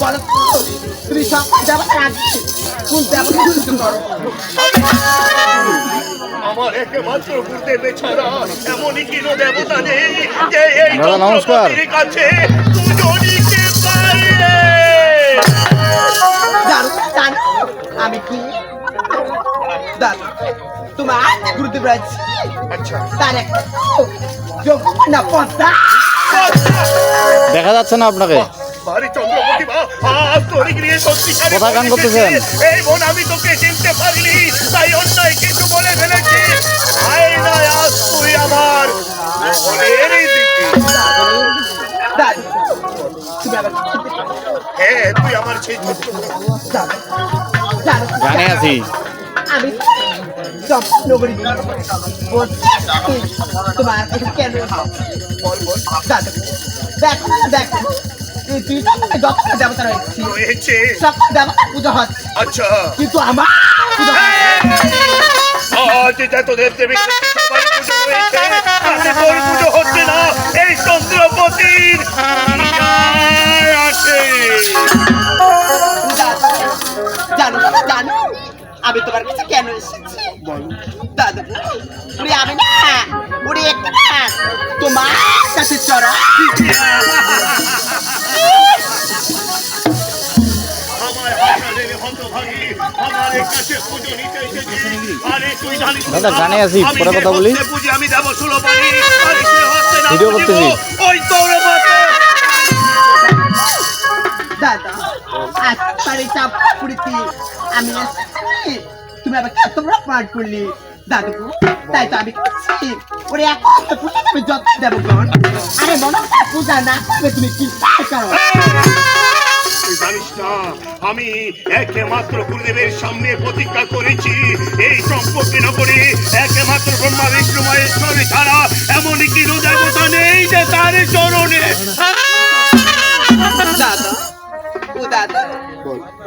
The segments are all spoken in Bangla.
বলো তুমি সব যাবার আগে কোন করো আমার একমাত্র গুরুদেব ছাড়া এমনই কিনো দেবতা নেই যে এই দাদা, নমস্কার। কাছে দুজনকে পারে জানো জানো আমি কি? দাদা তোমার গুরুদেব আচ্ছা। তার একটা যমুনা পদ্মা দেখা যাচ্ছে না আপনাকে। বাড়ি চন্দ্রপতি বা আজ তোর গৃহে শক্তিশালী কোথায় গান করতেছেন? এই বোন আমি তোকে চিনতে পারিনি তাই অন্যায় কিছু বলে ফেলেছি। আয় না আজ তুই আমার দিদি। হ্যাঁ তুই আমার সেই ছোট্ট জানো আছি। আমি সব নগরী তোমার কেন দেখো দেখো। কিন্তু আমার পুজো হচ্ছে না। আজ যা তোদের এই চন্দ্রপতির আছে জানো জানো আমি তোমার কাছে কেন এসেছি দাদা উড়ে আমি না উড়ে একটা না তোমার কাছে চড়া দাদা, গানে আছি, পরে কথা বলি। ভিডিও করতেছি। ওই তোর মতো দাদা আজ আমি এসেছি তুমি আমাকে এত পাঠ করলি? দাদু তাই তো আমি করছি। ওরে এখন পূজা আমি যত দেবো গণ। আরে মনে হয় পূজা না করবে তুমি কি পার করো? জানিস না আমি একমাত্র গুরুদেবের সামনে প্রতিজ্ঞা করেছি। এই সম্পর্কে নগরে একমাত্র ব্রহ্মা বিষ্ণু মহেশ্বর ছাড়া এমন কি দেবতা নেই যে তার চরণে। দাদা ও দাদা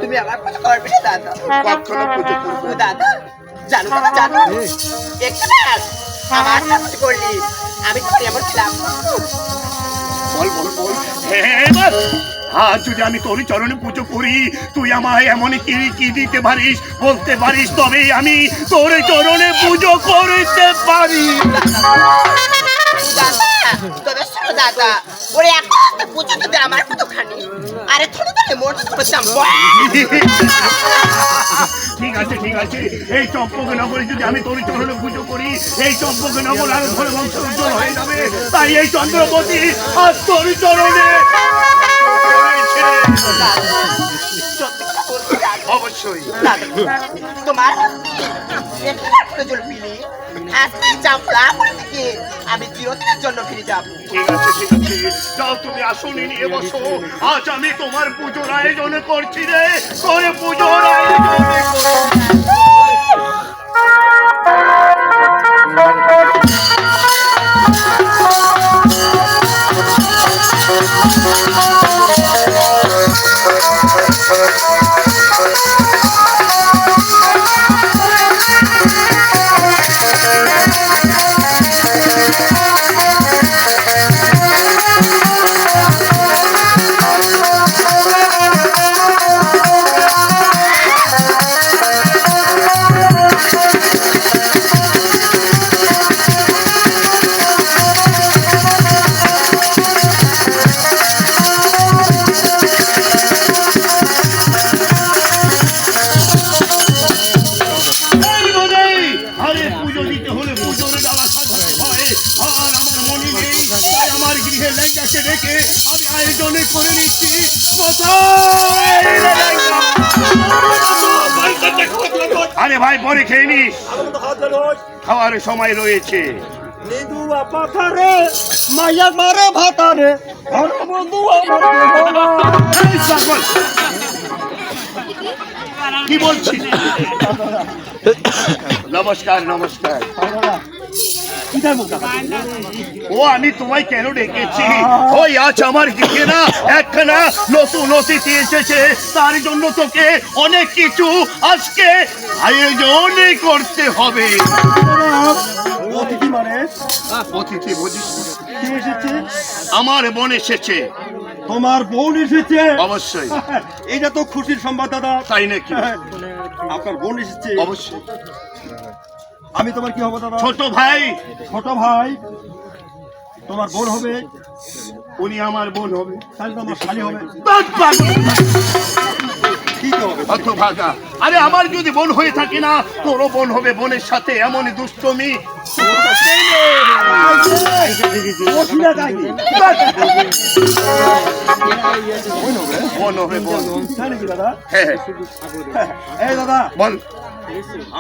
তুমি আমার পুজো করবে না। দাদা কখনো পুজো করব দাদা জানো দাদা জানো। একটু আমার কাছে করলি। আমি তো এমন ছিলাম? বল বল বল। হ্যাঁ আজ যদি আমি তোর চরণে পুজো করি তুই আমায় এমন কি কি দিতে পারিস বলতে পারিস তবে আমি তোর চরণে পুজো করতে পারি। দাদা তবে শোনো দাদা ওরে এখন তো পুজো আমার মতো খানি আরে থোড়ো ধরে মনে করছিলাম ঠিক আছে ঠিক আছে। এই চম্পক নগরে যদি আমি তোর চরণে পুজো করি এই চম্পক নগর আর ধরে বংশ উজ্জ্বল হয়ে যাবে। তাই এই চন্দ্রপতি আজ তোর চরণে অবশ্যই। তোমার একটা পিলি আজকে চাপলা থেকে আমি চিরদিনের জন্য ফিরে যাব। ঠিক আছে ঠিক আছে। যাও তুমি আসনে নিয়ে বসো। আজ আমি তোমার পুজোর আয়োজন করছি রে। তোর পুজোর আয়োজন করছি। পরে খেয়ে নিস। খাওয়ার সময় রয়েছে। পাথারে মারে ভাতারে বন্ধু! কি বলছি নমস্কার নমস্কার। ও আমি তোমায় কেন ডেকেছি? ওই আজ আমার দিকে না একখানা নতুন অতিথি এসেছে। তার জন্য তোকে অনেক কিছু আজকে আয়োজন করতে হবে। অতিথি মানে? অতিথি বুঝিস কি এসেছে? আমার বোন এসেছে। তোমার বোন এসেছে? অবশ্যই। এটা তো খুশির সংবাদ দাদা। তাই নাকি? আপনার বোন এসেছে। অবশ্যই। আমি তোমার কি হব দাদা? ছোট ভাই। ছোট ভাই। তোমার বোন হবে। উনি আমার বোন হবে। তাহলে তো আমার শালি হবে। হবে? হতভাগা আরে আমার যদি বোন হয়ে থাকে না তোরও বোন হবে বোনের সাথে এমন দুষ্টমি। বোন হবে। বোন নাকি দাদা? হ্যাঁ হ্যাঁ। দাদা। বল।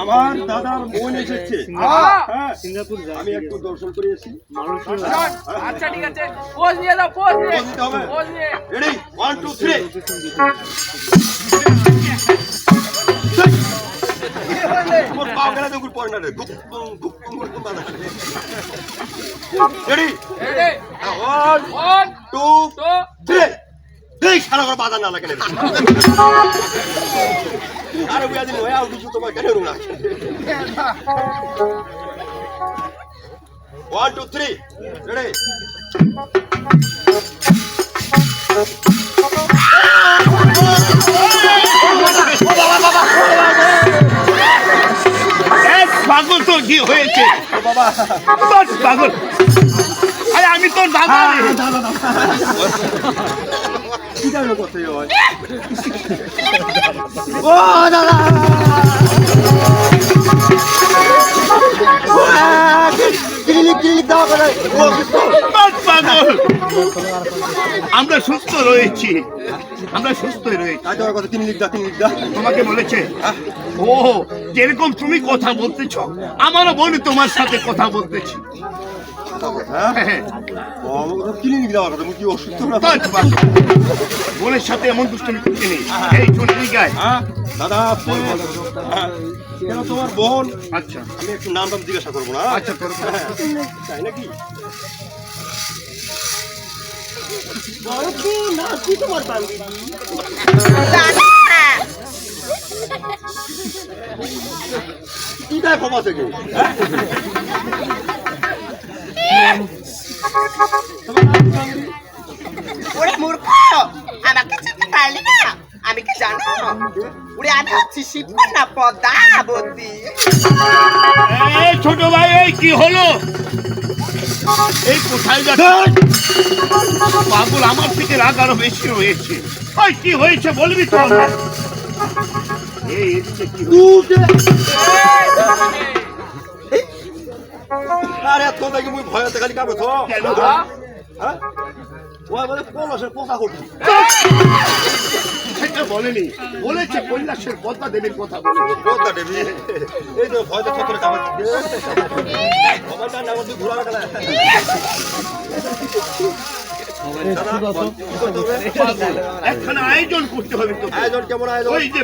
আমার দাদার বোন এসেছে। হ্যাঁ, আমি একটু দর্শন করে এসেছি আচ্ছা ঠিক আছে। পোজ নিয়ে দাও পোজ নিয়ে। পোজ নিয়ে। রেডি ওয়ান টু থ্রি তোমার পা গেলে তো রে। গুপ গুপ গুপ গুপ রেডি রেডি থ্রি এই সারা করে বাজার না লাগে আরে বুয়া দিন হয়ে আউট তোমার কেন Runa one two three ready পাগল তো কি হয়েছে? বাবা পাগল। আরে আমি তোর দাদা। করে পাগল আমরা সুস্থ রয়েছি আমরা সুস্থই রয়েছি দেওয়ার কথা দা ক্লিনিক দা তোমাকে বলেছে ও যেরকম তুমি কথা বলতেছ আমারও বোন তোমার সাথে কথা বলতেছি বোনের সাথে এমন দুষ্টমি করতে নেই। এই চলে গায়। হ্যাঁ? দাদা হ্যাঁ, কেন তোমার বোন? আচ্ছা। আমি একটু নাম টাম জিজ্ঞাসা করব না আচ্ছা করব তাই নাকি? বলো কি না কি তোমার বান্ধবী? কি দেয় ক্ষমা থেকে হ্যাঁ? তোমার নাম কি বান্ধবী? ওরে মূর্খ আমাকে চিনতে পারলি না? আমি কি জানো? ওরে আমি হচ্ছি শিবকন্যা পদ্মাবতী। এই ছোট ভাই এই কি হলো? এই কোথায় যাচ্ছে? পাগল আমার থেকে রাগ আরও বেশি রয়েছে ওই কি হয়েছে বলবি তো এই এসছে কি হয়েছে? আরে তো দেখি মুই ভয়তে খালি কাবে তো কেন হ্যাঁ? ওই বলে পলাশের পোশাক উঠি সেটা বলেনি। বলেছে কৈলাসের পদ্মা দেবীর কথা। পদ্মা দেবী? এই তো ভয়তে ছত্রে কাবে আমার নাম ঘুরা গেল পাগল, একখানা আয়োজন করতে হবে আয়োজন কেমন আয়োজন ওই যে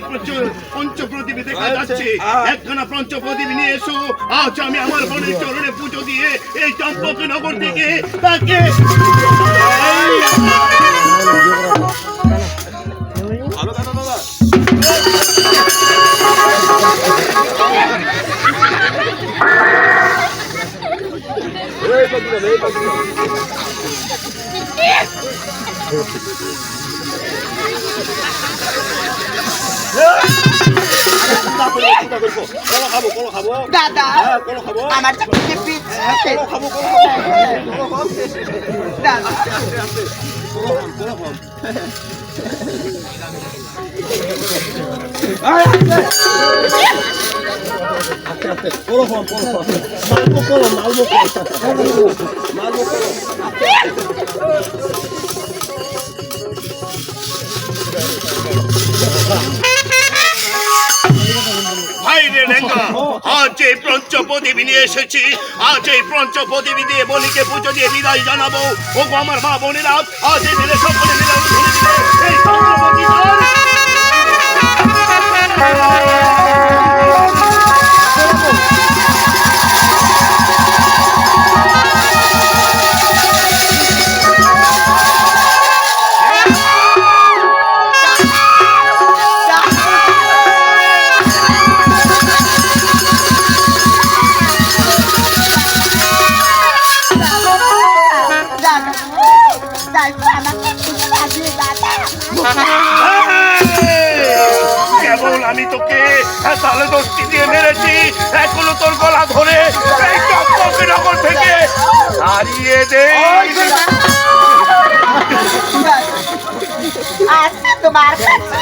পঞ্চপ্রদীপে দেখা আচ্ছা, যাচ্ছে হ্যাঁ। একখানা পঞ্চপ্রদীপ নিয়ে এসো আজ আমি আমার বোনের চরণে পুজো দিয়ে এই চম্পকনগর থেকে তাকে ভালো কথা দাদা এই পাখি এই পাখি কলো খাব কলো খাব দাদা হ্যাঁ আমার তো খেতে পিচ্ছে দাদা। কলো খাব কলো খাব কলো খাব কলো খাব মালবো কলো মালবো কলো মালবো কলো ভাই রে আজ এই পঞ্চপ্রদীপ নিয়ে এসেছি। আজ এই পঞ্চপ্রদীপ দিয়ে বলিকে পুজো দিয়ে বিদায় জানাব। ও আমার মা বোনেরা, আজ এই দিনে সকলে মিলে তোকে। তাহলে দোষটি দিয়ে মেরেছি। এখনও তোর গলা ধরে। এই চম্পকে নগর থেকে হারিয়ে দে আজকে তোমার কাছে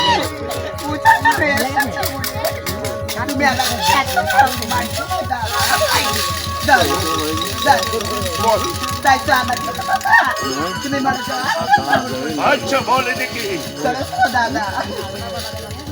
পূজা করে এসেছে। তুমি এত মনে আচ্ছা বলে দেখি দাদা।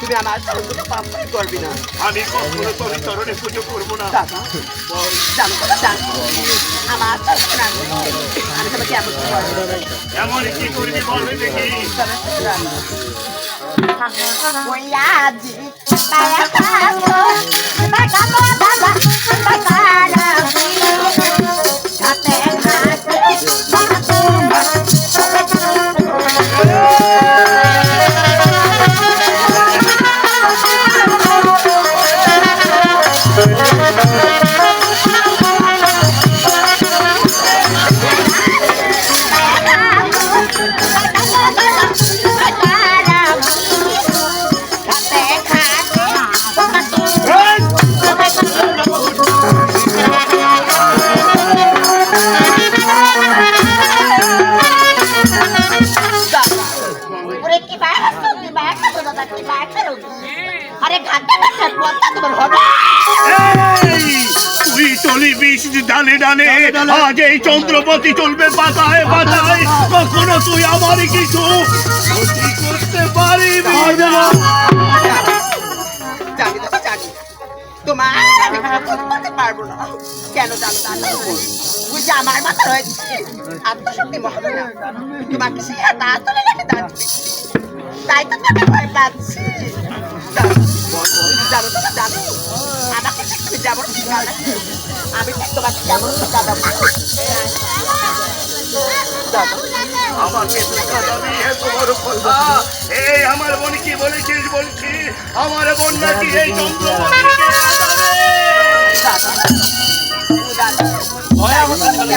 তুমি আমার সঙ্গে পাপ করবি না আমি কখনো তোর চরণে পুজো করব না দাদা জানো তো জানো আমার আমি তোমাকে এমন করব এমন কি করবি বলবে দেখি ওই আজি বায়া কালো বাকালো বাবা বাকালা হাতে ডালে ডালে আজ এই চন্দ্রপতি চলবে পাতায় পাতায়। কখনো তুই আমার কিছু করতে পারবি না। জানি তোমার আমি করতে পারব না। কেন জানো ওই আমার মাথা রয়েছে। আত্মশক্তি মহাবীর তোমাকে সে তা তুলে রেখে তাই তো তোকে ভয় পাচ্ছি। জানো তো জানো। দাদা। আমাকে শিক্ষা দাবি এত এই আমার বোন কি বলেছিস বলছি? আমার বোন নাকি এই আমার আমাকে তোমাকে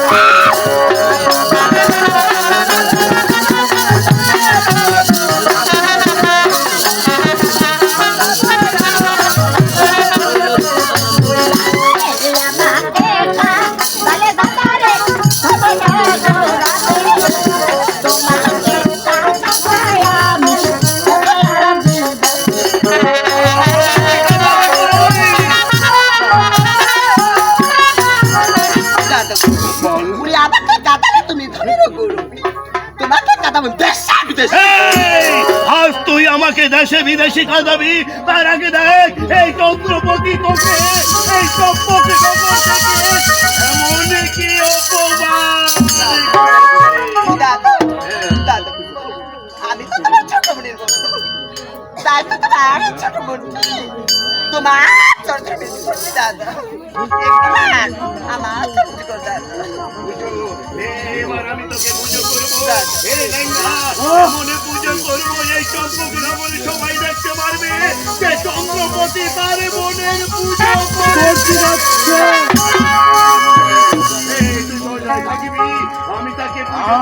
কথা তুই আমাকে দেশে বিদেশি কাঁদাবি তার আগে দেখ এই চন্দ্রপতি তোকে এই চম্পকে এমন কি আমি ছোট ছোট বোনের তাই তো তোমার ছোট বোন। চর্চা বেশি করছি দাদা আমার চর্চা কর দাদা এবার আমি তোকে পুজো করব মনে পুজো করব এই চম্পক বলে সবাই দেখতে পারবে যে চন্দ্রপতি তার বোনের পুজো দরজায় থাকিবি আমি তাকে পুজো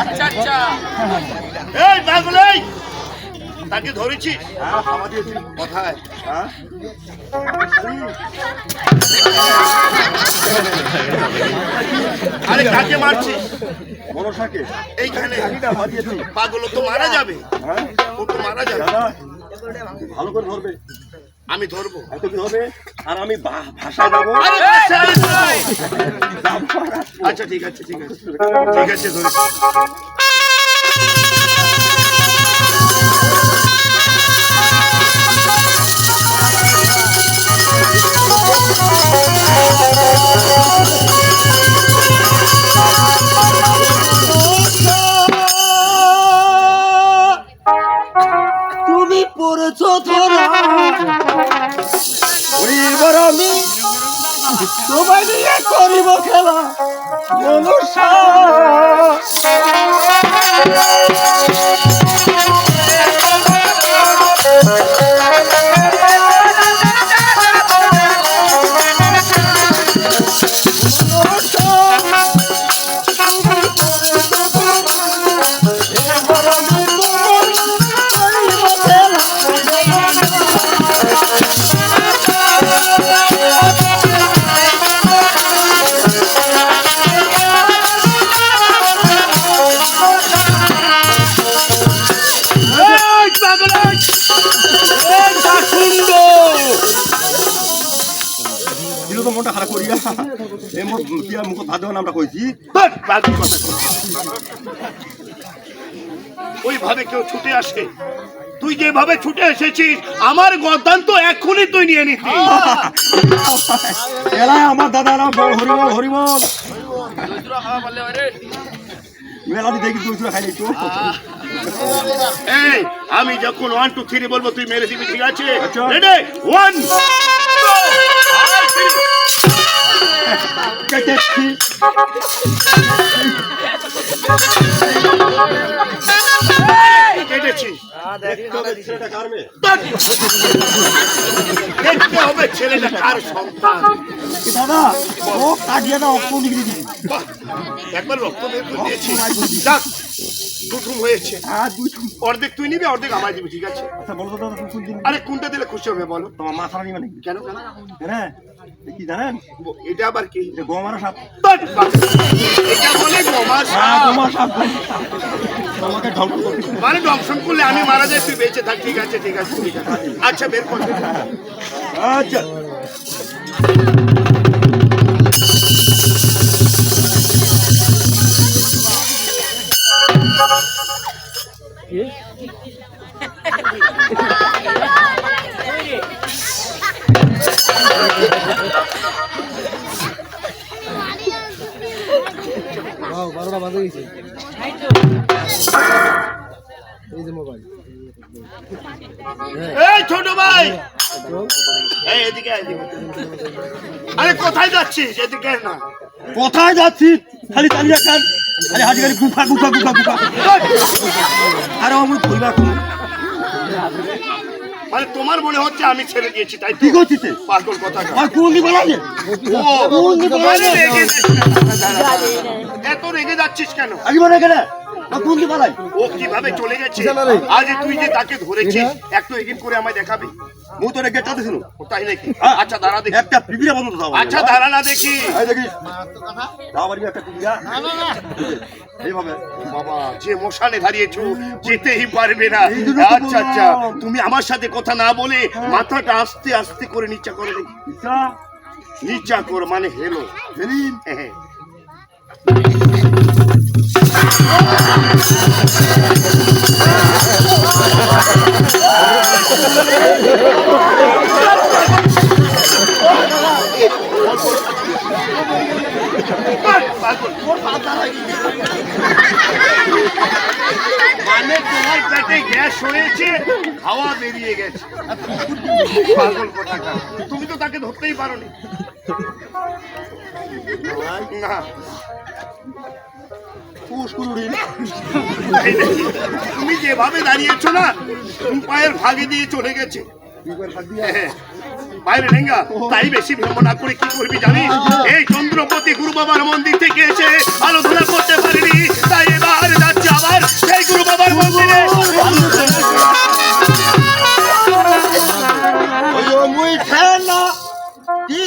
আচ্ছা আচ্ছা। এই পাগল এই! তাকে হ্যাঁ খাওয়া দিয়েছি কোথায়? হ্যাঁ? আরে কাকে মারছিস? মনসাকে। এইখানে। পাগল তো মারা যাবে। হ্যাঁ? ও তো মারা যাবে। ভালো করে ধরবে। আমি ধরবো। এত কি হবে? আর আমি ভা- ভাষায় যাব। আচ্ছা ঠিক আছে ঠিক আছে। ঠিক আছে ধরেছি। তুমি পড়েছো ধরা ওই এবার আমি তোমায় নিয়ে করিব খেলা কি মুখ ভাত দেওয়া আমরা কইছি। ওইভাবে কেউ ছুটে আসে। তুই যেভাবে ছুটে এসেছিস আমার গদ্দান তো এক্ষুনি তুই নিয়ে নিতি। এলাই আমার দাদারা বল হরিবল হরিবল দেখি খাই তো এই আমি যখন ওয়ান টু থ্রি বলব তুই মেরে দিবি ঠিক আছে? আচ্ছা। রেডি ওয়ান கட்டி কেটেছি। ছেলেটা কার মেয়ে? দেখতে হবে ছেলেটা কার সন্তান। দাদা ও কাটিয়ে দাও অক্ষ দিবি একবার রক্ত বের করে দিয়েছি। যাক দুধুম হয়েছে। হ্যাঁ অর্ধেক তুই নিবি অর্ধেক আমায় দিবি ঠিক আছে? আচ্ছা বলো দাদা কোন দিন? আরে কোনটা দিলে খুশি হবে বলো? তোমার মা সারা মানে কেন হ্যাঁ কি জানেন? এটা আবার কি? গমারা সাপ। এটা বলে গোমার হ্যাঁ সাপ। তোমাকে ধ্বংস মানে দংশন করলে আমি মারা যাই তুই বেঁচে থাক ঠিক আছে ঠিক আছে ঠিক আছে। আচ্ছা বের কর। আচ্ছা। এই ছোট ভাই। এই এদিকে আরে কোথায় যাচ্ছিস? এদিকে না। কোথায় যাচ্ছি খালি চালিয়ে খান আরে হাজি গুফা গুফা গুফা গুফা। আরে আমি ধরবা কোন মানে তোমার মনে হচ্ছে আমি ছেড়ে দিয়েছি তাই কি করছিস? পাগল কথা আর কোন রেগে যাচ্ছিস এত রেগে যাচ্ছিস কেন? কেন কোন দিকে পালাই ও কীভাবে চলে গেছে? আজ তুই যে তাকে ধরেছিস একটু এগিয়ে করে আমায় দেখাবি। মু তাই নাকি? হ্যাঁ। আচ্ছা দাঁড়া দেখি। একটা পিপিরা বন্ধ দাও। আচ্ছা দাঁড়া না দেখি। এই দেখিস দাও বাড়ি একটা পিপিরা এইভাবে। বাবা যে মশানে দাঁড়িয়েছো যেতেই পারবে না। আচ্ছা আচ্ছা তুমি আমার সাথে কথা না বলে মাথাটা আস্তে আস্তে করে নিচা করে দেখি নিচা? কর মানে হেলো। হেলিন। হ্যাঁ। মানে তোমার পেটে গ্যাস হয়েছে, হাওয়া বেরিয়ে গেছে। পাগল কোথাকার তুমি তো তাকে ধরতেই পারোনি। না? তুমি যেভাবে দাঁড়িয়েছো না পায়ের ভাগে দিয়ে চলে গেছে। তাই বেশি ভ্রম না করে কি করবি এই চন্দ্রপতি গুরু বাবার মন্দির থেকে এসে আলোচনা করতে পারিনি, তাই এবার যাচ্ছে আবার সেই গুরু বাবার মন্দিরে মুই কি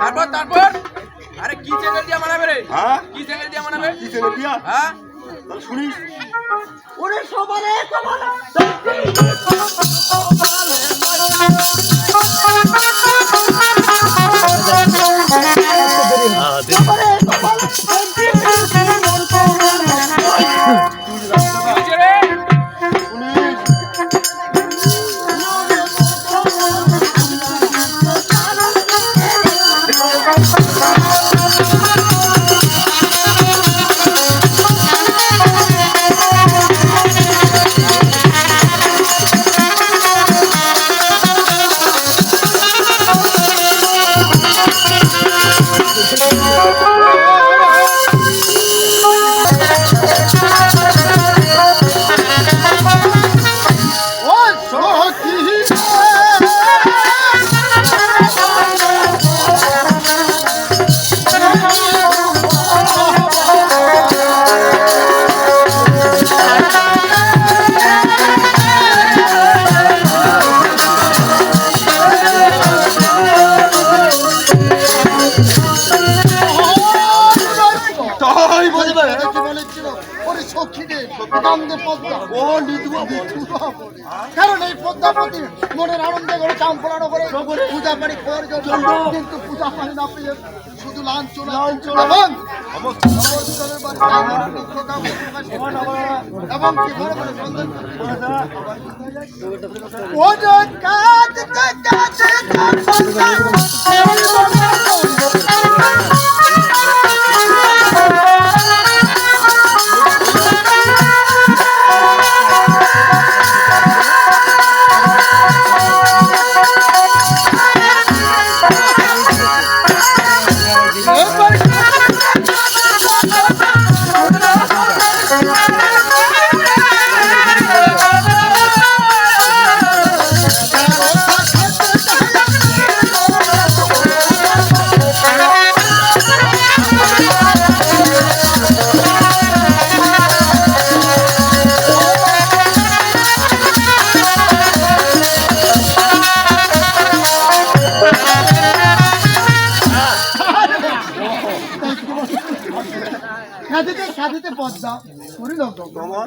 তারপর তারপর? আরে কি চ্যানেল দিয়ে মানাবে রে? হ্যাঁ? কি চ্যানেল দিয়ে মানাবে কি চ্যানেল দিয়া? হ্যাঁ? শুনিস। ওরে সবারে সবারে। জন্য কিন্তু পূজা পানি না পেয়ে শুধু লাঞ্ছনা এবং করতে হবে। এবং কি বড় বড় সন্ধান ওজন কাজ কাজ খাদিতে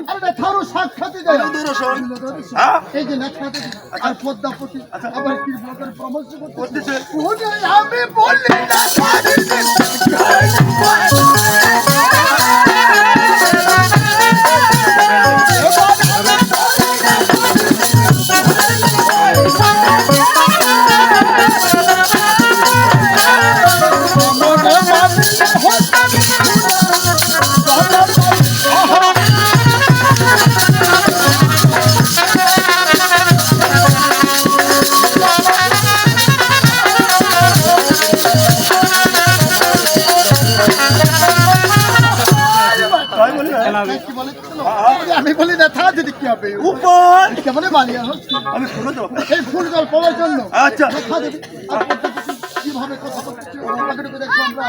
আরে না থারু সাক্ষাতে যায় হ্যাঁ? এই যে না আর পদ্মা পতি আবার কি ব্লকের পরামর্শ করতেছে করতেছে। আমি বললি না। হচ্ছে আমি এই ফুল জল পাওয়ার জন্য। আচ্ছা। পতি কীভাবে কথা বলছি আমরা।